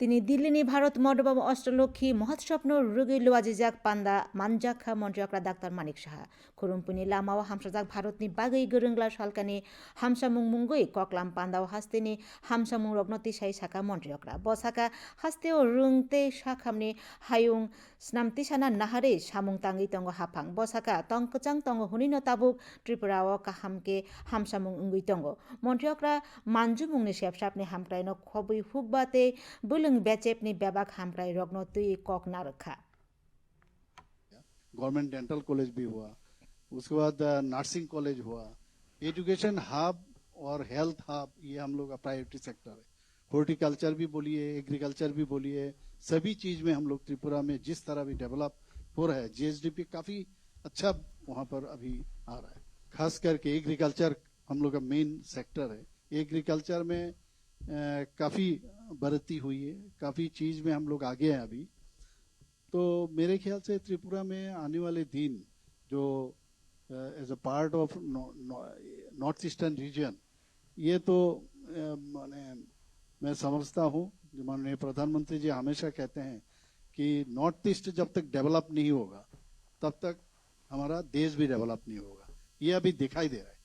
তিনি দিল্লিনী ভারত মণ্ডপম অষ্টলক্ষ্মী, মহৎস্বপ্ন রোগী লোয়াজিজাক পান্দা মানজাখা মন্ত্রিয়াকরা ডাক্তার মানিক সাহা, খুরুমপুনি লামাও, হামসাজাক ভারতনি বাগৈ গরুংলা সালকানি হামসামুং মুঙ্গুই, ককলাম পান্দাও হাস্তেনি, হামসামুং রগ্নতি সাই শাখা মন্ত্রিয়করা বসাকা হাস্তেও রুংতে শাখামনি, হায়ুং স্নামতি সানা নাহারে, সামুং তাঙ্গি তঙ্গ হাফাং বসাকা তঙ্কচাং তঙ্গ হুনিন তাবুক ত্রিপুরাও কাহামকে হামসামুং উঙ্গুই তঙ্গ। মন্ত্রিয়করা মানজু মুংনি সেবসাপনি হামক্রাইন খবই হুকবাতে বুল बोलों बेचेपनि बेबाक हामक्राइ रग्न तुई कक नारखा गवर्नमेंट डेंटल कॉलेज भी हुआ, उसके बाद नर्सिंग कॉलेज हुआ। एजुकेशन हब और हेल्थ हब, ये हम लोग का प्रायोरिटी सेक्टर है। हॉर्टिकल्चर भी बोलिए, एग्रीकल्चर भी बोलिए, सभी चीज़ में हम लोग त्रिपुरा में जिस तरह भी डेवलप हो रहा है, जीएसडीपी काफ़ी अच्छा वहाँ पर अभी आ रहा है। खास करके एग्रीकल्चर हम लोग का मेन सेक्टर है। एग्रीकल्चर में काफ़ी बढ़ती हुई है। काफ़ी चीज़ में हम लोग आगे हैं अभी। तो मेरे ख्याल से त्रिपुरा में आने वाले दिन जो as a part of north eastern region ये तो अ, माने मैं समझता हूँ। जो माननीय प्रधानमंत्री जी हमेशा कहते हैं कि नॉर्थ ईस्ट जब तक डेवलप नहीं होगा तब तक हमारा देश भी डेवलप नहीं होगा। ये अभी दिखाई दे रहा है।